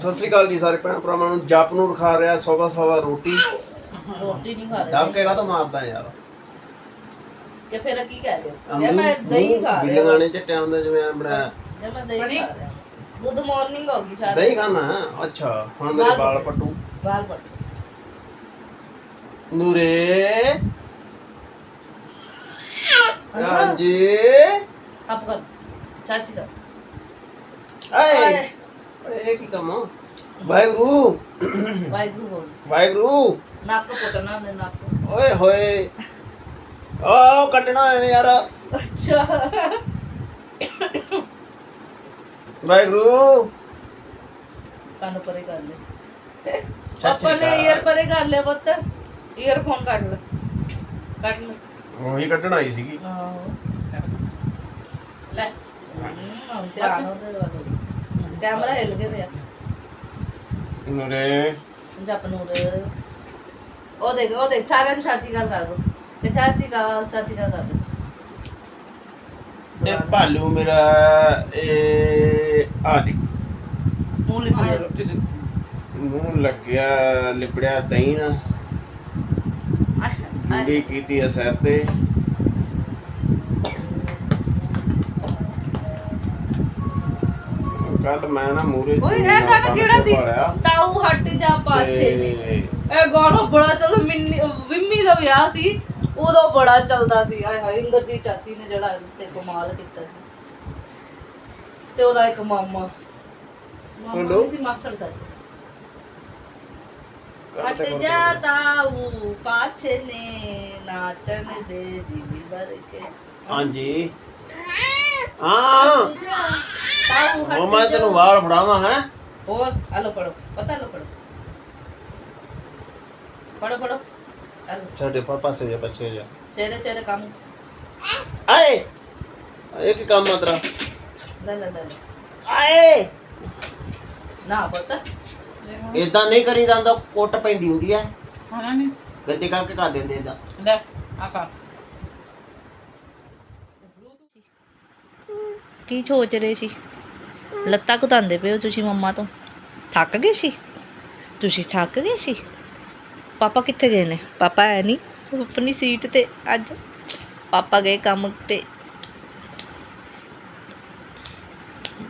ਸਤਿ ਸ੍ਰੀ ਅਕਾਲ ਜੀ ਸਾਰੇ ਭੈਣ ਭਰਾਵਾਂ ਨੂੰ। ਜਪ ਨੂੰ ਰਖਾ ਰਿਹਾ ਸਵਾ ਸਵਾ ਰੋਟੀ। ਰੋਟੀ ਨਹੀਂ ਖਾ ਦਬ ਰਹੇ। ਕੇ ਕਾ ਮਾਰਦਾ ਯਾਰ? ਕਿ ਫਿਰ ਕੀ ਕਹਿ ਦਿਓ ਜੇ ਮੈਂ ਦਹੀਂ ਖਾ ਰਿਹਾ। ਗਾਣੇ ਚ ਟਾਈਮ ਦਾ ਜਿਵੇਂ ਬਣਾਇਆ ਜੇ ਮੈਂ ਦਹੀਂ ਖਾ ਰਿਹਾ। ਗੁੱਡ ਮਾਰਨਿੰਗ ਹੋ ਗਈ ਸਾਰੇ। ਦਹੀਂ ਖਾਣਾ ਹੈ? ਅੱਛਾ ਹੁਣ ਮੇਰੇ ਬਾਲ ਵਾਲ ਪੱਟੂ। ਪੱਟੂ। ਬਾਲ ਪੱਟ। ਨੂਰੇ। ਹਾਂਜੀ। ਆਪ ਕਰ। ਚਾਚੀ ਦਾ ਆਏ। ਇਹ ਕੀ ਕੰਮ ਆ? ਵਾਹਿਗੁਰੂ। ਵਾਹਿਗੁਰੂ। ਬੋਲ ਵਾਹਿਗੁਰੂ। ਨੱਕ ਪੁੱਟਣਾ ਨੇ ਨੱਕ। ਓਏ ਹੋਏ। ਓ ਕੱਟਣਾ ਇਹਨੇ ਯਾਰ। ਅੱਛਾ। ਵਾਹਿਗੁਰੂ। ਕੰਨ ਪਰੇ ਕਰ ਲੈ। ਚਾਚੀ ਆਪਾਂ ਨੇ ਦਾ। ਈਅਰ ਪਰੇ ਕਰ ਲਿਆ ਪੁੱਤ। ਈਅਰਫੋਨ ਕੱਢ ਲੈ। ਕੱਢ ਲੈ। ਉਹੀ ਕੱਢਣ ਆਈ ਸੀਗੀ। ਆਹੋ। ਲੈ। ਹਮ ਧਿਆਨ ਉਹਦੇ ਵੱਲ। ਕੈਮਰਾ ਹਿੱਲ ਗਿਆ ਰਿਹਾ ਨੂਰੇ। ਜਪ ਨੂਰ। ਉਹ ਦੇਖ ਉਹ ਦੇਖ ਸਾਰਿਆਂ ਨੂੰ ਸਾਚੀ ਗੱਲ ਕਰ ਦੋ। ਤੇ ਚਾਚੀ ਗੱਲ ਸਾਚੀ ਗੱਲ ਕਰ ਦੋ। ਇਹ ਭਾਲੂ ਮੇਰਾ ਇਹ ਆ ਦੇਖ ਮੂੰਹ ਮੂੰਹ ਲੱਗਿਆ ਲਿਪੜਿਆ ਦਹੀਂ ਨਾ। ਜੁੜੀ ਕੀਤੀ ਸਿਰ ਤੇ। ਕੱਲ ਮੈਂ ਨਾ ਮੂਰੇ ਓਏ ਇਹ ਗਾਣਾ ਕਿਹੜਾ ਸੀ? ਤਾਊ ਹੱਟ ਜਾ ਪਾਛੇ ਨੇ ਇਹ ਗਾਣਾ ਬੜਾ ਚੱਲ ਮਿੰਨੀ ਵਿੰਮੀ ਦਾ ਵਿਆਹ ਸੀ ਉਦੋਂ ਬੜਾ ਚੱਲਦਾ ਸੀ। ਆਏ ਹਾਏ ਇੰਦਰਜੀਤ ਚਾਚੀ ਨੇ ਜਿਹੜਾ ਤੇ ਕਮਾਲ ਕੀਤਾ ਸੀ। ਤੇ ਉਹਦਾ ਇੱਕ ਮਾਮਾ। ਮਾਮਾ ਸੀ ਮਾਸਟਰ ਸੱਚ। ਹਟ ਜਾ ਤਾਊ ਪਾਛੇ ਨੇ ਨਾਚਣ ਦੇ ਭਰ ਕੇ ਹਾਂਜੀ। ਹਾਂ। ਤਾਊ ਉਹ ਹਟ ਮੈਂ ਜਾ ਤੈਨੂੰ ਵਾਲ ਫੜਾਵਾਂ ਹੈ? ਹੋਰ ਹਲੋ ਪੜੋ ਪਤਾ ਲੋ ਪੜੋ ਪੜੋ ਪੜੋ ਹਲੋ ਛੱਡੇ ਪਾ ਪਾਸੇ ਜਾ ਪਿੱਛੇ ਜਾ ਚਿਹਰੇ ਚਿਹਰੇ ਕੰਮ। ਆਏ! ਇਹ ਕੀ ਕੰਮ ਆ ਤੇਰਾ? ਲੈ ਲੈ ਲੈ ਆਏ! ਨਾ ਪਤਾ। ਇਦਾਂ ਨਹੀਂ ਕਰੀਦਾ ਹੁੰਦਾ ਕੁੱਟ ਪੈਂਦੀ ਹੁੰਦੀ ਹੈ। ਹਾਂ ਨਹੀਂ। ਗੱਦੇ ਕਰਕੇ ਕਰ ਦਿੰਦੇ ਇਦਾਂ ਲੈ ਆਕਾ ਕੀ ਸੋਚ ਰਹੇ ਸੀ? ਲੱਤਾਂ ਘੁਟਾਉਂਦੇ ਪਏ ਹੋ ਤੁਸੀਂ ਮੰਮਾ ਤੋਂ। ਥੱਕ ਗਏ ਸੀ? ਤੁਸੀਂ ਥੱਕ ਗਏ ਸੀ? ਪਾਪਾ ਕਿੱਥੇ ਗਏ ਨੇ? ਪਾਪਾ ਹੈ ਨਹੀਂ ਉਹ ਆਪਣੀ ਸੀਟ ਤੇ ਅੱਜ ਪਾਪਾ ਗਏ ਕੰਮ ਤੇ।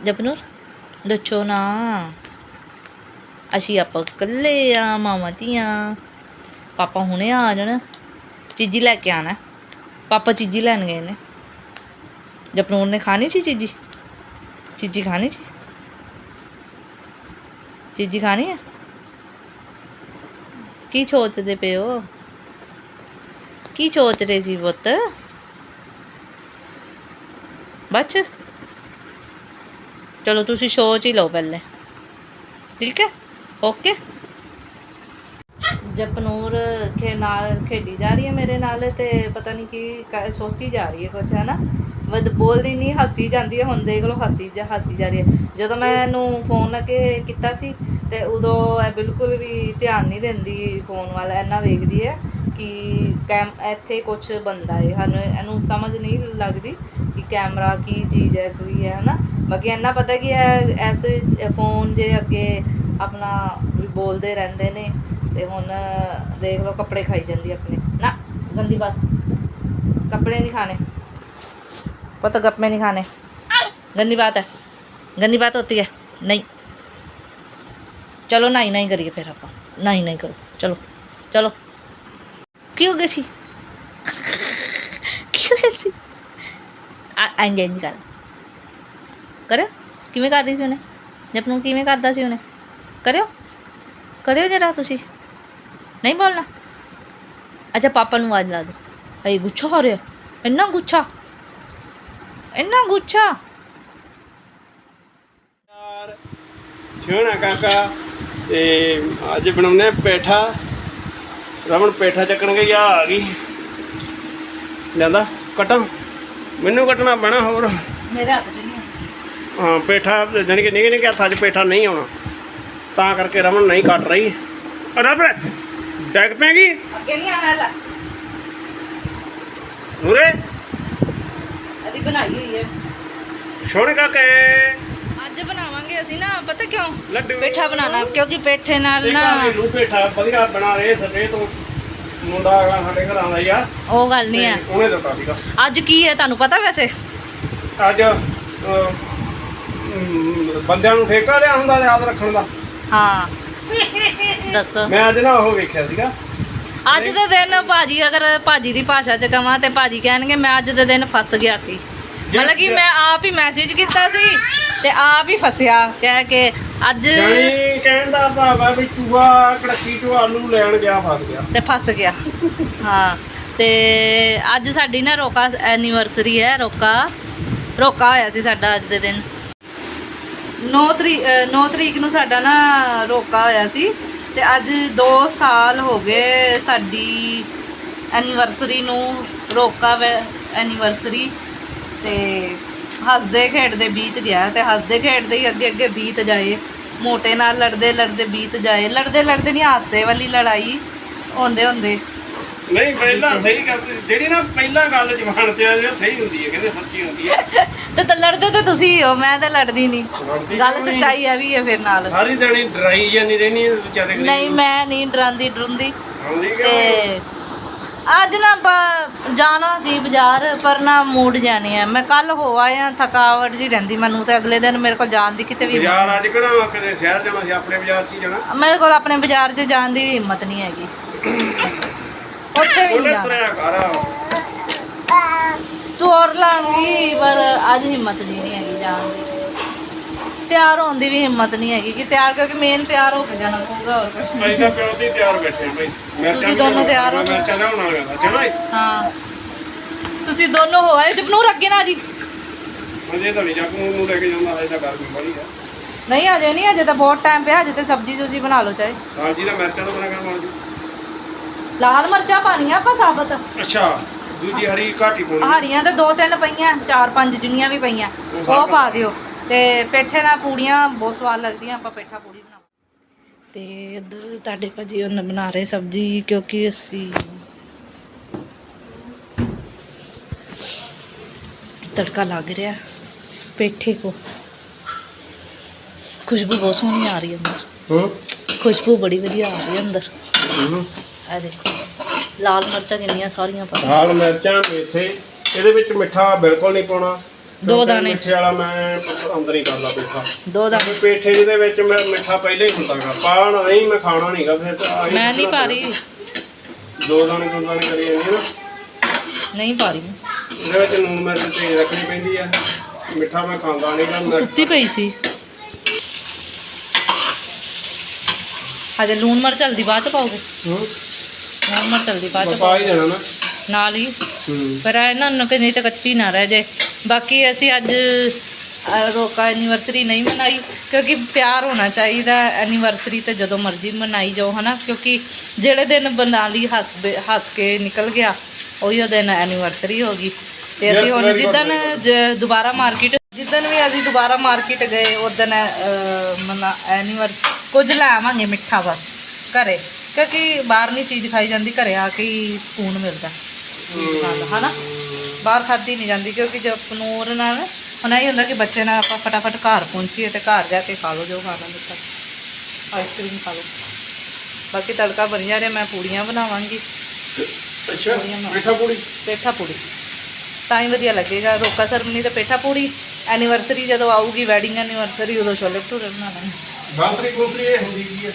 ਜਪਨੂਰ, ਦੱਸੋ ਨਾ। ਅਸੀਂ ਆਪਾਂ ਇਕੱਲੇ ਆ, ਮਾਵਾਂ ਧੀਆਂ। ਪਾਪਾ ਹੁਣੇ ਆ ਜਾਣ। ਚੀਜ਼ੀ ਲੈ ਕੇ ਆਣਾ ਪਾਪਾ ਚੀਜ਼ੀ ਲੈਣ ਗਏ ਨੇ। ਜਪਨੂਰ ਨੇ ਖਾਣੀ ਸੀ ਚੀਜ਼ੀ ਚੀਜ਼ੀ ਖਾਣੀ ਸੀ ਚੀਜ਼ੀ ਖਾਣੀ ਹੈ ਕੀ ਸੋਚਦੇ ਪਏ ਹੋ ਕੀ ਸੋਚ ਰਹੇ ਸੀ ਪੁੱਤ ਬੱਚ ਚਲੋ ਤੁਸੀਂ ਸੋਚ ਹੀ ਲਓ ਪਹਿਲੇ ਠੀਕ ਹੈ ਓਕੇ ਜਪਨੂਰ ਖੇ ਨਾਲ ਖੇਡੀ ਜਾ ਰਹੀ ਹੈ ਮੇਰੇ ਨਾਲ ਤੇ ਪਤਾ ਨਹੀਂ ਕੀ ਸੋਚੀ ਜਾ ਰਹੀ ਹੈ ਕੁਝ ਹੈ ਨਾ ਵਦ ਬੋਲਦੀ ਨਹੀਂ ਹੱਸੀ ਜਾਂਦੀ ਹੈ ਹੁਣ ਦੇਖ ਲਓ ਹੱਸੀ ਜਾ ਹੱਸੀ ਜਾ ਰਹੀ ਹੈ। ਜਦੋਂ ਮੈਂ ਇਹਨੂੰ ਫੋਨ ਅੱਗੇ ਕੀਤਾ ਸੀ ਤੇ ਉਦੋਂ ਇਹ ਬਿਲਕੁਲ ਵੀ ਧਿਆਨ ਨਹੀਂ ਦਿੰਦੀ ਫੋਨ ਵੱਲ ਇੰਨਾ ਵੇਖਦੀ ਹੈ ਕਿ ਕੈਮ ਇੱਥੇ ਕੁਝ ਬੰਦਾ ਹੈ ਸਾਨੂੰ ਇਹਨੂੰ ਸਮਝ ਨਹੀਂ ਲੱਗਦੀ ਕਿ ਕੈਮਰਾ ਕੀ ਚੀਜ਼ ਹੈ ਕੋਈ ਹੈ ਨਾ ਬਾਕੀ ਇੰਨਾ ਪਤਾ ਕਿ ਐਸੇ ਫੋਨ ਜੇ ਅੱਗੇ ਆਪਣਾ ਬੋਲਦੇ ਰਹਿੰਦੇ ਨੇ। ਤੇ ਹੁਣ ਦੇਖ ਲਓ ਕੱਪੜੇ ਖਾਈ ਜਾਂਦੀ ਆਪਣੇ ਨਾ ਗੰਦੀ ਬਾਤ ਕੱਪੜੇ ਨਹੀਂ ਖਾਣੇ पता गप में नहीं खाने गंदी बात है गंदी बात होती है नहीं चलो नहीं नहीं करिए फिर आप नहीं नहीं करो चलो चलो क्यों गई सी क्यों ऐसी ਆਂਗੇ ਨਹੀਂ ਕਰ ਕਰਿਓ ਕਿਵੇਂ ਕਰਦੀ ਸੀ ਉਹਨੇ ਜਪਨੂੰ ਕਿਵੇਂ ਕਰਦਾ ਸੀ ਉਹਨੇ ਕਰਿਓ ਕਰਿਓ ਜਰਾ ਤੁਸੀਂ ਨਹੀਂ ਬੋਲਣਾ। ਅੱਛਾ ਪਾਪਾ ਨੂੰ ਆਵਾਜ਼ ਲਾ ਦਿਓ ਇਹ ਗੁੱਛਾ ਹੋ ਰਿਹਾ। ਇੰਨਾ ਗੁੱਛਾ। ਇੰਨਾ ਗੁੱਛਾ। ਯਾਰ ਛੋਣਾ ਕਾਕਾ। ਤੇ ਅੱਜ ਬਣਾਉਨੇ ਆ ਪੇਠਾ। ਰਮਨ ਪੇਠਾ ਚੱਕਣ ਗਈ ਆ ਆ ਗਈ। ਲੈਂਦਾ ਕਟਾਂ। ਮੈਨੂੰ ਕੱਟਣਾ ਪੈਣਾ ਹੋਰ। ਮੇਰੇ ਹੱਥ 'ਚ ਨਹੀਂ ਹਾਂ ਪੇਠਾ ਜਾਣੀ ਕਿ ਨਿੱਕੇ ਨਿੱਕੇ ਹੱਥਾਂ 'ਚ ਪੇਠਾ ਨਹੀਂ ਆਉਣਾ। ਤਾਂ ਕਰਕੇ ਰਮਨ ਨਹੀਂ ਕੱਟ ਰਹੀ। ਰੱਬ ਡੈਗ ਪੈਗੀ ਅੱਗੇ ਨਹੀਂ ਆਣਾ ਲੈ ਨੂਰੇ ਅਦੀ ਬਣਾਈ ਹੋਈ ਹੈ। ਛੋਣੇ ਕਾਕੇ। ਅੱਜ ਬਣਾਵਾਂਗੇ ਅਸੀਂ ਨਾ ਪਤਾ ਕਿਉਂ? ਲੱਡੂ। ਪੇਠਾ ਬਣਾਉਣਾ ਕਿਉਂਕਿ ਪੇਠੇ ਨਾਲ ਨਾ ਪੇਠਾ ਵਧੀਆ ਬਣਾ ਰਹੇ ਸਵੇ ਤੋਂ। ਮੁੰਡਾ ਹੈਗਾ ਸਾਡੇ ਘਰਾਂ ਦਾ ਹੀ ਆ। ਉਹ ਗੱਲ ਨਹੀਂ ਹੈ। ਉਹਨੇ ਦਿੱਤਾ ਸੀਗਾ। ਅੱਜ ਕੀ ਹੈ ਤੁਹਾਨੂੰ ਪਤਾ ਵੈਸੇ? ਅੱਜ ਬੰਦਿਆਂ ਨੂੰ ਠੇਕਾ ਲਿਆ ਹੁੰਦਾ ਯਾਦ ਰੱਖਣ ਦਾ। ਹਾਂ। ਦੱਸੋ। ਮੈਂ ਅੱਜ ਨਾ ਉਹ ਵੇਖਿਆ ਸੀਗਾ। ਅੱਜ ਦੇ ਦਿਨ ਭਾਜੀ ਅਗਰ ਭਾਜੀ ਦੀ ਭਾਸ਼ਾ ਚ ਕਵਾਂ ਤੇ ਭਾਜੀ ਕਹਿਣਗੇ ਮੈਂ ਅੱਜ ਦੇ ਦਿਨ ਫਸ ਗਿਆ ਸੀ। ਮਤਲਬ ਕਿ. ਮੈਂ ਆਪ ਹੀ ਮੈਸੇਜ ਕੀਤਾ ਸੀ ਤੇ ਆਪ ਹੀ ਫਸਿਆ ਕਹਿ ਕੇ ਅੱਜ ਜਾਨੀ ਕਹਿਣ ਦਾ ਭਾਵ ਹੈ ਵੀ ਚੂਹਾ ਕੜਕੀ ਚੋਂ ਆਲੂ ਲੈਣ ਗਿਆ ਫਸ ਗਿਆ। ਤੇ ਫਸ ਗਿਆ। ਹਾਂ ਤੇ ਅੱਜ ਸਾਡੀ ਨਾ ਰੋਕਾ ਐਨੀਵਰਸਰੀ ਹੈ ਰੋਕਾ ਰੋਕਾ ਹੋਇਆ ਸੀ ਸਾਡਾ ਅੱਜ ਦੇ ਦਿਨ। 9 ਤਰੀਕ 9 ਤਰੀਕ ਨੂੰ ਸਾਡਾ ਨਾ ਰੋਕਾ ਹੋਇਆ ਸੀ ਤੇ ਅੱਜ 2 ਸਾਲ ਹੋ ਗਏ ਸਾਡੀ ਐਨੀਵਰਸਰੀ ਨੂੰ ਰੋਕਾ ਐਨੀਵਰਸਰੀ ਤੇ ਹੱਸਦੇ ਖੇਡਦੇ ਬੀਤ ਗਿਆ ਤੇ ਹੱਸਦੇ ਖੇਡਦੇ ਹੀ ਅੱਗੇ ਅੱਗੇ ਬੀਤ ਜਾਏ, ਮੋਟੇ ਨਾਲ ਲੜਦੇ ਲੜਦੇ ਬੀਤ ਜਾਏ, ਲੜਦੇ ਲੜਦੇ ਨਹੀਂ ਹਾਸੇ ਵਾਲੀ ਲੜਾਈ ਹੁੰਦੇ ਹੁੰਦੇ। ਨਹੀਂ ਪਹਿਲਾਂ ਸਹੀ ਗੱਲ ਜਿਹੜੀ ਨਾ ਪਹਿਲਾਂ ਗੱਲ ਜਵਾਨ ਤੇ ਆ ਜਿਹੜੀ ਸਹੀ ਹੁੰਦੀ ਹੈ ਕਹਿੰਦੇ ਸੱਚੀ ਹੁੰਦੀ ਹੈ। ਤੇ ਤਾਂ ਲੜਦੇ ਤੇ ਤੁਸੀਂ ਹੀ ਹੋ ਮੈਂ ਤਾਂ ਲੜਦੀ ਨਹੀਂ। ਲੜਦੀ ਗੱਲ ਕਿਉਂ ਨਹੀਂ? ਸੱਚਾਈ ਆ ਵੀ ਹੈ ਫਿਰ ਨਾਲ। ਸਾਰੀ ਦਿਹਾੜੀ ਡਰਾਈ ਜਾਂਦੀ ਰਹਿਣੀ ਹੈ ਵਿਚਾਰੇ ਗਰੀਬ ਨਹੀਂ ਨੂੰ। ਮੈਂ ਨਹੀਂ ਡਰਾਂਦੀ ਡਰੁੰਦੀ। ਆਉਂਦੀ ਤੇ ਅੱਜ ਨਾ ਆਪਾਂ ਜਾਣਾ ਸੀ ਬਾਜ਼ਾਰ ਪਰ ਨਾ ਮੂਡ ਜਾਣੀ ਆ ਮੈਂ ਕੱਲ ਹੋ ਆਇਆ ਥਕਾਵਟ ਜੀ ਰਹਿੰਦੀ ਮੈਨੂੰ ਤੇ ਅਗਲੇ ਦਿਨ ਮੇਰੇ ਕੋਲ ਜਾਣ ਦੀ ਕਿਤੇ ਵੀ ਬਾਜ਼ਾਰ ਅੱਜ ਕਿਹੜਾ ਕਿਤੇ ਸ਼ਹਿਰ ਜਾਣਾ ਸੀ ਆਪਣੇ ਬਾਜ਼ਾਰ 'ਚ ਹੀ ਜਾਣਾ? ਮੇਰੇ ਕੋਲ ਆਪਣੇ ਬਾਜ਼ਾਰ 'ਚ ਜਾਣ ਦੀ ਵੀ ਹਿੰਮਤ ਨਹੀਂ ਹੈਗੀ। ਉੱਥੇ ਵੀ ਨਹੀਂ ਉਹਨੇ ਜਾਣਾ ਤੁਰਿਆ ਕਰ ਤੋਰ ਲਾਂਗੀ ਪਰ ਅੱਜ ਹਿੰਮਤ ਜੀ ਨਹੀਂ ਹੈਗੀ ਜਾਣ ਦੀ। ਤਿਆਰ ਹੋਣ ਦੀ ਵੀ ਹਿੰਮਤ ਨਹੀਂ ਹੈਗੀ ਕਿ ਤਿਆਰ ਕਰਕੇ ਮੇਨ ਤਿਆਰ ਹੋ ਕੇ ਜਾਣਾ ਪਊਗਾ ਹੋਰ ਕੁਝ ਅਸੀਂ ਨਹੀਂ। ਤਾਂ ਪਿਓ ਤੇ ਹੀ ਤਿਆਰ ਬੈਠੇ ਆ ਭਾਈ। ਮਿਰਚਾਂ ਤੁਸੀਂ ਦੋਨੋਂ ਤਿਆਰ ਹੋ? ਮਿਰਚਾਂ ਲਿਆਉਣ ਵਾਲੇ ਦਾ ਚਲੋ ਜੀ। ਹਾਂ। ਤੁਸੀਂ ਦੋਨੋਂ ਹੋ ਆਏ ਜਪਨੂਰ ਅੱਗੇ ਨਾ ਜੀ। ਅਜੇ ਤਾਂ ਨਹੀਂ ਜੱਗ ਨੂੰ ਨੂੰ ਲੈ ਕੇ ਜਾਂਦਾ ਅਜੇ ਤਾਂ ਗਰਮੀ ਬੜੀ ਹੈ ਨਹੀਂ ਅਜੇ ਨਹੀਂ ਅਜੇ ਤਾਂ ਬਹੁਤ ਟਾਈਮ ਪਿਆ ਅਜੇ ਤੇ ਸਬਜ਼ੀ ਤੁਸੀਂ ਬਣਾ ਲਓ ਚਾਹੇ। ਸਬਜ਼ੀ ਦਾ ਮਿਰਚਾਂ ਤੋਂ ਬਣਾ ਕੇ ਬਣ ਜੂ। ਲਾਲ ਮਿਰਚਾਂ ਪਾਣੀਆਂ ਆਪਾਂ ਸਾਬਤ। ਅੱਛਾ ਦੂਜੀ ਹਰੀ ਘਾਟੀ ਪਾਉਣੀ। ਹਰੀਆਂ ਤੇ ਦੋ ਤਿੰਨ ਪਈਆਂ ਚਾਰ ਪੰਜ ਜਿੰਨੀਆਂ ਵੀ ਪਈਆਂ ਉਹ। ਪਾ ਦਿਓ। ਤੇ ਪੇਠੇ ਨਾਲ ਪੂੜੀਆਂ ਬਹੁਤ ਸਵਾਦ ਲੱਗਦੀਆਂ ਆਪਾਂ ਪੇਠਾ ਪੂੜੀ ਬਣਾਵਾਂ ਤੇ ਇੱਧਰ ਤੁਹਾਡੇ ਭਾਜੀ ਉਹਨ ਬਣਾ ਰਹੇ ਸਬਜ਼ੀ ਕਿਉਂਕਿ ਅਸੀਂ ਤੜਕਾ ਲੱਗ ਰਿਹਾ ਪੇਠੇ ਕੋ। ਖੁਸ਼ਬੂ ਬਹੁਤ ਸੋਹਣੀ ਆ ਰਹੀ ਹੈ ਅੰਦਰ। ਹੂੰ। ਖੁਸ਼ਬੂ ਬੜੀ ਵਧੀਆ ਆ ਰਹੀ ਹੈ ਅੰਦਰ। ਹੂੰ ਆ ਦੇਖੋ ਲਾਲ ਮਿਰਚਾਂ ਕਿੰਨੀਆਂ ਸਾਰੀਆਂ ਪਾ ਲਾਲ ਮਿਰਚਾਂ ਮੇਥੇ ਇਹਦੇ ਵਿੱਚ ਮਿੱਠਾ ਬਿਲਕੁਲ ਨਹੀਂ ਪਾਉਣਾ। ਦੋ ਕਿਉਂਕਿ ਦਾਣੇ। ਮਿੱਠੇ ਵਾਲਾ ਮੈਂ ਅੰਦਰ ਹੀ ਕਰਦਾ ਪੇਠਾ। ਦੋ ਦਾ ਕਿਉਂਕਿ ਪੇਠੇ ਜਿਹਦੇ ਵਿੱਚ ਮੈਂ ਮਿੱਠਾ ਪਹਿਲਾਂ ਹੀ ਹੁੰਦਾਗਾ ਪਾਣ ਨਹੀਂ ਮੈਂ ਖਾਣਾ ਨਹੀਂਗਾ ਫਿਰ ਤਾਂ ਆਹੀ ਮੈਂ ਨਹੀਂ ਪਾ ਰਹੀ। ਦੋ ਦਾਣੇ ਦੋ ਦਾਣੇ ਕਰੀ ਜਾਂਦੀ ਹੈ ਨਾ। ਨਹੀਂ ਪਾ ਰਹੀ। ਇਹਦੇ ਵਿੱਚ ਨੂਨ ਮਿਰਚ ਤੇਜ਼ ਰੱਖਣੀ ਪੈਂਦੀ ਹੈ ਮਿੱਠਾ ਮੈਂ ਖਾਂਦਾ ਨਹੀਂਗਾ ਮੈਂ ਉੱਤੀ ਪਈ ਸੀ। ਲੂਣ ਮਿਰਚ ਹਲਦੀ ਬਾਅਦ ਚ ਪਾਓਗੇ? ਹੂੰ। ਲੂਣ ਮਿਰਚ ਹਲਦੀ ਬਾਅਦ ਚ ਪਾ ਹੀ ਦੇਣਾ ਨਾ। ਨਾਲ ਹੀ। ਹੂੰ। ਪਰ ਇਹਨਾਂ ਨੂੰ ਕਿ ਨਹੀਂ ਤਾਂ ਕੱਚੀ ਨਾ ਰਹਿ ਜਾਏ। ਬਾਕੀ ਅਸੀਂ ਅੱਜ ਅ, ਰੋਕਾ ਐਨੀਵਰਸਰੀ ਨਹੀਂ ਮਨਾਈ ਕਿਉਂਕਿ ਪਿਆਰ ਹੋਣਾ ਚਾਹੀਦਾ ਐਨੀਵਰਸਰੀ ਤੇ ਜਦੋਂ ਮਰਜ਼ੀ ਮਨਾਈ ਜਾਓ ਹਨਾ? ਕਿਉਂਕਿ ਜਿਹੜੇ ਦਿਨ ਬਣਾ ਲਈ ਹੱਸ ਬੇ- ਹੱਸ ਕੇ ਨਿਕਲ ਗਿਆ ਉਹੀ ਉਹ ਦਿਨ ਐਨੀਵਰਸਰੀ ਹੋ ਗਈ। ਤੇ ਅਸੀਂ Yes, ਹੁਣ very good, ਜਿੱਦਣ very good. ਜ- ਦੁਬਾਰਾ ਮਾਰਕੀਟ ਜਿੱਦਣ ਵੀ ਅਸੀਂ ਦੁਬਾਰਾ ਮਾਰਕੀਟ ਗਏ ਉਦਣ ਮਨਾ ਐਨੀਵਰ ਕੁਝ ਲੈ ਆਵਾਂਗੇ ਮਿੱਠਾ ਬਸ ਘਰੇ। ਕਿਉਂਕਿ ਬਾਹਰ ਨਹੀਂ ਚੀਜ਼ ਖਾਈ ਜਾਂਦੀ ਘਰੇ ਆ ਕੇ ਹੀ ਸਕੂਨ ਮਿਲਦਾ। ਹਨਾ? ਬਾਹਰ ਖਾਦੀ ਨਹੀਂ ਜਾਂਦੀ ਕਿਉਂਕਿ ਜੋ ਪਨੂਰ ਨਾਲ ਹੁਣ ਇਹ ਹੁੰਦਾ ਕਿ ਬੱਚੇ ਨਾਲ ਆਪਾਂ ਫਟਾਫਟ ਘਰ ਪਹੁੰਚੀਏ ਤੇ ਘਰ ਜਾ ਕੇ ਖਾ ਲਓ ਜੋ ਖਾਣਾ ਮਿੱਠਾ ਆਈਸਕ੍ਰੀਮ ਖਾ ਲਓ। ਬਾਕੀ ਤੜਕਾ ਬਣ ਜਾ ਰਿਹਾ ਮੈਂ ਪੂੜੀਆਂ ਬਣਾਵਾਂਗੀ। ਅੱਛਾ ਮਿੱਠਾ ਪੂੜੀ? ਪੇਠਾ ਪੂੜੀ। ਤਾਂ ਹੀ ਵਧੀਆ ਲੱਗੇਗਾ। ਰੋਕਾ ਸਰਮਨੀ ਤੇ ਪੇਠਾ ਪੂੜੀ। ਐਨੀਵਰਸਰੀ ਜਦੋਂ ਆਊਗੀ ਵੈਡਿੰਗ ਐਨੀਵਰਸਰੀ ਉਦੋਂ ਛੋਲੇ ਭਟੂਰੇ ਬਣਾ ਲਾਂਗੇ। ਬਾਂਸਰੀ ਕੁੰਸਰੀ ਇਹ ਹੁੰਦੀ ਕੀ ਹੈ?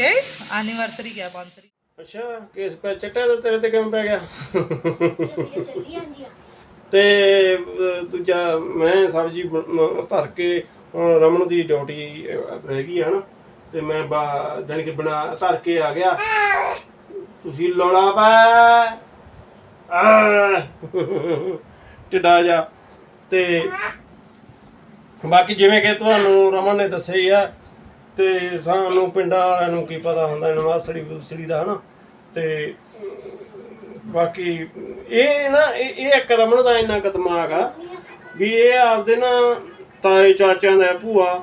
ਕਿ ਐਨੀਵਰਸਰੀ ਕਿਆ ਬਾਂਸਰੀ ਅੱਛਾ ਕੇਸ ਪੈ ਚੱਟਾ ਤਾਂ ਤੇਰੇ ਤੇ ਕਿਵੇਂ ਪੈ ਗਿਆ? ਤੇ ਅਹ, ਦੂਜਾ ਮੈਂ ਸਬਜੀ ਧਰ ਕੇ ਹੁਣ ਰਮਨ ਦੀ ਡਿਊਟੀ ਅਹ, ਰਹਿ ਗਈ ਹੈ ਤੇ ਮੈਂ ਬਾ- ਜਾਣੀ ਕਿ ਬਣਾ ਧਰ ਕੇ ਆ ਗਿਆ। ਤੁਸੀਂ ਲੋੜਾ ਪਾ। ਆ। ਟਿੱਡਾ ਜਾ ਤੇ ਬਾਕੀ ਜਿਵੇਂ ਕਿ ਤੁਹਾਨੂੰ ਰਮਨ ਨੇ ਦੱਸਿਆ ਹੀ ਆ ਤੇ ਸਾਨੂੰ ਪਿੰਡਾਂ ਵਾਲਿਆਂ ਨੂੰ ਕੀ ਪਤਾ ਹੁੰਦਾ, ਨਵਾਸੜੀ ਬੁਸੜੀ ਦਾ, ਹਨਾ? ਤੇ ਬਾਕੀ ਇਹ ਨਾ, ਇਹ ਇਹ ਇੱਕ ਰਮਣ ਦਾ ਇੰਨਾ ਕੁ ਦਿਮਾਗ ਆ ਵੀ ਇਹ ਆਪਦੇ ਨਾ ਤਾਏ ਚਾਚਿਆਂ ਦਾ ਭੂਆ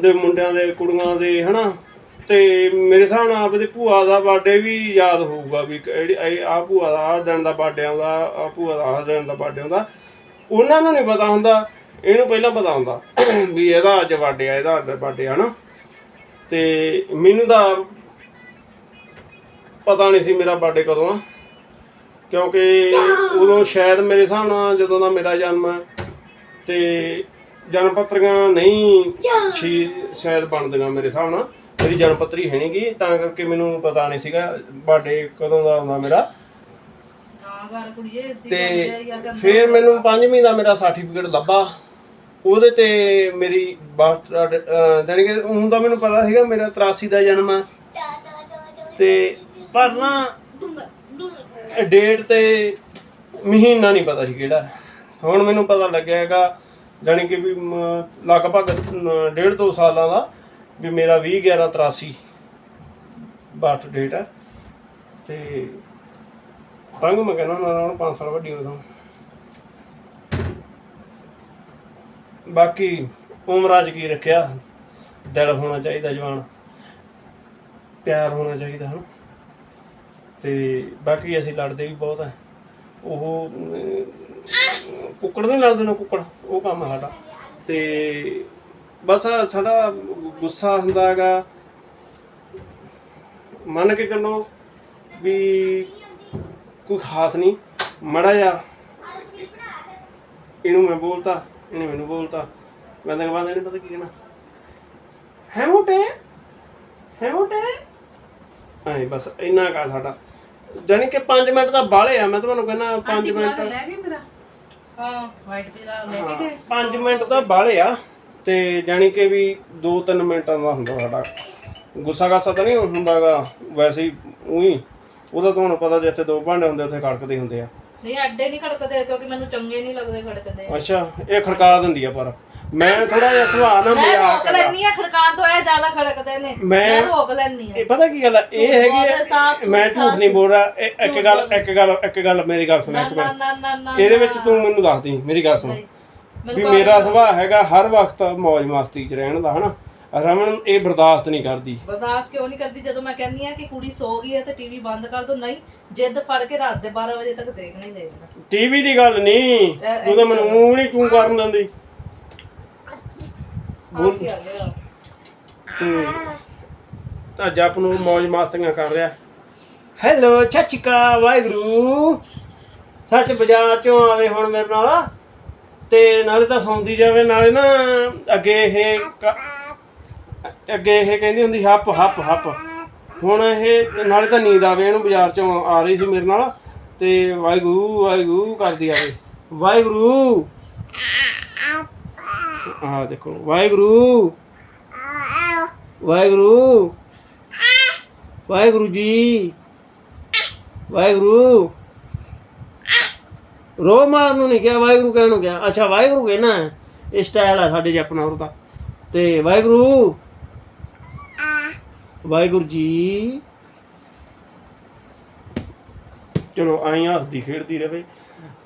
ਦੇ ਮੁੰਡਿਆਂ ਦੇ, ਕੁੜੀਆਂ ਦੇ, ਹਨਾ? ਤੇ ਮੇਰੇ ਹਿਸਾਬ ਨਾਲ ਆਪਦੇ ਭੂਆ ਦਾ ਬਰਥਡੇ ਵੀ ਯਾਦ ਹੋਊਗਾ ਵੀ ਕਿਹੜੀ ਆ ਭੂਆ ਦਾ ਆਹ ਦਿਨ ਦਾ ਬਰਥਡੇ ਆਉਂਦਾ, ਆ ਭੂਆ ਦਾ ਆਹ ਦਿਨ ਦਾ ਬਰਥਡੇ ਆਉਂਦਾ। ਉਹਨਾਂ ਨੂੰ ਨਹੀਂ ਪਤਾ ਹੁੰਦਾ, ਇਹਨੂੰ ਪਹਿਲਾਂ ਪਤਾ ਹੁੰਦਾ ਵੀ ਇਹਦਾ ਅੱਜ ਬਰਥਡੇ ਆ, ਇਹਦਾ ਅੱਜ ਬਰਥਡੇ ਆ ਨਾ ਤੇ ਮੈਨੂੰ ਤਾਂ ਪਤਾ ਨਹੀਂ ਸੀ ਮੇਰਾ ਬਰਥਡੇ ਕਦੋਂ ਆ। ਕਿਉਂਕਿ ਉਦੋਂ ਸ਼ਾਇਦ ਮੇਰੇ ਹਿਸਾਬ ਨਾਲ ਜਦੋਂ ਦਾ ਮੇਰਾ ਜਨਮ ਹੈ ਤੇ ਜਨਮ ਪੱਤਰੀਆਂ ਨਹੀਂ ਸੀ ਸ਼ਾਇਦ ਬਣਦੀਆਂ ਮੇਰੇ ਹਿਸਾਬ ਨਾਲ। ਮੇਰੀ ਜਨਮ ਪੱਤਰੀ ਹੈ ਨਹੀਂਗੀ ਤਾਂ ਕਰਕੇ ਮੈਨੂੰ ਪਤਾ ਨਹੀਂ ਸੀਗਾ ਬਰਥਡੇ ਕਦੋਂ ਦਾ ਹੁੰਦਾ ਮੇਰਾ। ਤੇ ਫਿਰ ਮੈਨੂੰ ਪੰਜਵੀਂ ਦਾ ਮੇਰਾ ਸਰਟੀਫਿਕੇਟ ਲੱਭਾ। ਉਹਦੇ ਤੇ ਮੇਰੀ ਬਾਤ ਜਾਨੀ ਕਿ ਹੁਣ ਤਾਂ ਮੈਨੂੰ ਪਤਾ ਸੀਗਾ ਮੇਰਾ 83 ਦਾ ਜਨਮ ਆ। ਤੇ ਪਰ ਨਾ ਡੇਟ ਤੇ ਮਹੀਨਾ ਨਹੀਂ ਪਤਾ ਸੀ ਕਿਹੜਾ। ਹੁਣ ਮੈਨੂੰ ਪਤਾ ਲੱਗਿਆ ਹੈਗਾ ਜਾਨੀ ਕਿ ਵੀ ਲਗਭਗ ਅ, ਡੇਢ ਦੋ ਸਾਲਾਂ ਦਾ ਵੀ ਮੇਰਾ 20 11 83 ਬਰਥ ਡੇਟ ਹੈ ਤੇ ਤੰਗ ਮੈਂ ਕਹਿੰਦਾ ਨਾ ਹੁਣ 5 ਸਾਲ ਵੱਡੀ ਉਦੋਂ ਬਾਕੀ ਉਮਰਾਂ 'ਚ ਕੀ ਰੱਖਿਆ? ਦਿਲ ਹੋਣਾ ਚਾਹੀਦਾ ਜਵਾਨ। ਪਿਆਰ ਹੋਣਾ ਚਾਹੀਦਾ, ਹਨ? ਤੇ ਬਾਕੀ ਅਸੀਂ ਲੜਦੇ ਵੀ ਬਹੁਤ ਆ। ਉਹ ਕੁੱਕੜ ਨਹੀਂ ਲੜਦੇ ਨਾ ਕੁੱਕੜ, ਉਹ ਕੰਮ ਆ ਸਾਡਾ। ਤੇ ਬਸ ਸਾਡਾ ਗੁੱਸਾ ਹੁੰਦਾ ਹੈਗਾ। ਮੰਨ ਕੇ ਚੱਲੋ ਵੀ ਕੋਈ ਖਾਸ ਨਹੀਂ। ਮੜਾ ਜਾ ਇਹਨੂੰ ਮੈਂ ਬੋਲਤਾ। ਇਹਨੇ ਮੈਨੂੰ ਬੋਲਤਾ। ਮੈਂ ਤਾਂ ਬਾਅਦ ਇਹਨੇ ਪਤਾ ਕੀ ਕਹਿਣਾ? ਹੈ ਮੋਟੇ? ਹੈ ਮੋਟੇ? ਐ ਬਸ ਇੰਨਾ ਕਾ ਸਾਡਾ। ਜਾਨੀ ਕਿ 5 ਮਿੰਟ ਦਾ ਬਾਲੇ ਆ ਮੈਂ ਤੁਹਾਨੂੰ ਕਹਿੰਦਾ 5 ਮਿੰਟ ਲੈ ਗਏ ਮੇਰਾ? ਹਾਂ ਵਾਈਟ ਪੀਲਾ ਲੈ ਕੇ ਗਏ। 5 ਮਿੰਟ ਦਾ ਬਾਲੇ ਆ ਤੇ ਜਾਨੀ ਕਿ ਵੀ 2-3 ਮਿੰਟਾਂ ਦਾ ਹੁੰਦਾ ਸਾਡਾ। ਗੁੱਸਾ ਗਾਸਾ ਤਾਂ ਨਹੀਂ ਹੁੰਦਾਗਾ ਵੈਸੇ ਹੀ ਉਹੀ। ਉਹਦਾ ਤੁਹਾਨੂੰ ਪਤਾ ਜਿੱਥੇ ਦੋ ਭਾਂਡੇ ਹੁੰਦੇ ਉੱਥੇ ਖੜਕਦੇ ਹੁੰਦੇ ਆ। ਨਹੀਂ ਅੱਡੇ ਨਹੀਂ ਖੜਕਦੇ ਕਿਉਂਕਿ ਮੈਨੂੰ ਚੰਗੇ ਨਹੀਂ ਲੱਗਦੇ ਖੜਕਦੇ। ਅੱਛਾ ਇਹ ਖੜਕਾ ਦਿੰਦੀ ਆ ਪਰ। ਮੈਂ ਥੋੜਾ ਜਿਹਾ ਸੁਭਾਅ ਨਾ ਮੈਂ ਮਜ਼ਾਕ ਰੋਕ ਕਰਦਾ। ਲੈਣੀ ਆ ਖੜਕਾਉਣ ਤੋਂ ਇਹ ਜ਼ਿਆਦਾ ਖੜਕਦੇ ਨੇ। ਮੈਂ- ਮੈਂ ਰੋਕ ਲੈਣੀ ਆ। ਇਹ ਪਤਾ ਕੀ ਗੱਲ ਆ? ਇਹ ਹੈਗੀ ਆ, ਮੈਂ ਝੂਠ, ਨਹੀਂ ਬੋਲ ਰਿਹਾ ਇਹ ਇੱਕ ਝੂਠ ਗੱਲ। ਇੱਕ ਗੱਲ ਇੱਕ ਗੱਲ ਮੇਰੀ ਗੱਲ ਸੁਣ ਨਾ ਇੱਕ ਨਾ ਮਿੰਟ। ਨਾ ਨਾ ਨਾ ਇਹਦੇ ਵਿੱਚ ਤੂੰ ਮੈਨੂੰ ਦੱਸ ਦੀ ਮੇਰੀ ਗੱਲ ਸੁਣ। ਵੀ ਮੇਰਾ ਸੁਭਾਅ ਹੈਗਾ ਹਰ ਵਕਤ ਮौज ਮਸਤੀ 'ਚ ਰਹਿਣ ਦਾ ਹਨਾ? ਰਮਨ ਇਹ ਬਰਦਾਸ਼ਤ ਨਹੀਂ ਕਰਦੀ। ਬਰਦਾਸ਼ਤ ਕਿਉਂ ਨਹੀਂ ਕਰਦੀ? ਜਦੋਂ ਮੈਂ ਕਹਿੰਦੀ ਆ ਕਿ ਕੁੜੀ ਸੋ ਗਈ ਹੈ ਤੇ ਟੀਵੀ ਬੰਦ ਕਰ ਦੋ ਨਹੀਂ ਜਿੱਦ ਫੜ ਕੇ ਰਾਤ ਦੇ 12 ਵਜੇ ਤੱਕ ਦੇਖਣਾ ਹੀ ਦੇਖਣਾ। ਟੀਵੀ ਦੀ ਗੱਲ ਨਹੀਂ ਤੂੰ ਤਾਂ ਮੈਨੂੰ ਊਂ ਨਹੀਂ ਤੂੰ ਕਰਨ ਦਿੰਦੀ। ਬੋਲ। ਤੇ ਤਾਂ ਜਪ ਨੂੰ ਮौज ਮਸਤੀਆਂ ਕਰ ਰਿਹਾ। ਹੈਲੋ ਛਚਕਾ ਵਾਹਿਗੁਰੂ। ਸੱਚ ਬਾਜ਼ਾਰ ਚੋਂ ਆਵੇ ਹੁਣ ਮੇਰੇ ਨਾਲ। ਤੇ ਨਾਲੇ ਤਾਂ ਸੌਂਦੀ ਜਾਵੇ ਨਾਲੇ ਨਾ ਅੱਗੇ ਇਹ ਕ- ਅੱਗੇ ਇਹ ਕਹਿੰਦੀ ਹੁੰਦੀ ਹੱਪ ਹੱਪ ਹੱਪ। ਹੁਣ ਇਹ ਨਾਲੇ ਤਾਂ ਨੀਂਦ ਆਵੇ, ਇਹਨੂੰ ਬਾਜ਼ਾਰ ਚੋਂ ਆ ਰਹੀ ਸੀ ਮੇਰੇ ਨਾਲ, ਤੇ ਵਾਹਿਗੁਰੂ ਵਾਹਿਗੁਰੂ ਕਰਦੀ ਆਵੇ। ਵਾਹਿਗੁਰੂ! ਆਹ ਦੇਖੋ, ਵਾਹਿਗੁਰੂ! ਵਾਹਿਗੁਰੂ! ਵਾਹਿਗੁਰੂ ਜੀ! ਵਾਹਿਗੁਰੂ! ਰੋ ਮਾਰਨ ਨੂੰ ਨਹੀਂ ਕਿਹਾ, ਵਾਹਿਗੁਰੂ ਕਹਿਣ ਨੂੰ ਕਿਹਾ। ਅੱਛਾ, ਵਾਹਿਗੁਰੂ ਕਹਿਣਾ ਇਹ ਸਟਾਈਲ ਆ ਸਾਡੇ ਜਪਨਾ ਉਹਦਾ ਤੇ ਵਾਹਿਗੁਰੂ! ਵਾਹਿਗੁਰੂ ਜੀ। ਚਲੋ ਆਈਆਂ ਹੱਸਦੀ ਖੇਡਦੀ ਰਹੇ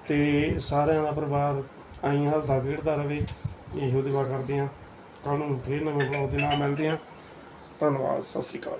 ਤੇ ਸਾਰਿਆਂ ਦਾ ਪਰਿਵਾਰ ਆਈਆਂ ਹੱਸਦਾ ਖੇਡਦਾ ਰਹੇ ਇਹੋ ਦੁਆ ਕਰਦੇ ਆ। ਕੱਲ ਨੂੰ ਫੇਰ ਨਵੇਂ ਬਲੌਗ ਦੇ ਨਾਲ ਮਿਲਦੇ ਆ। ਧੰਨਵਾਦ, ਸਤਿ ਸ਼੍ਰੀ ਅਕਾਲ।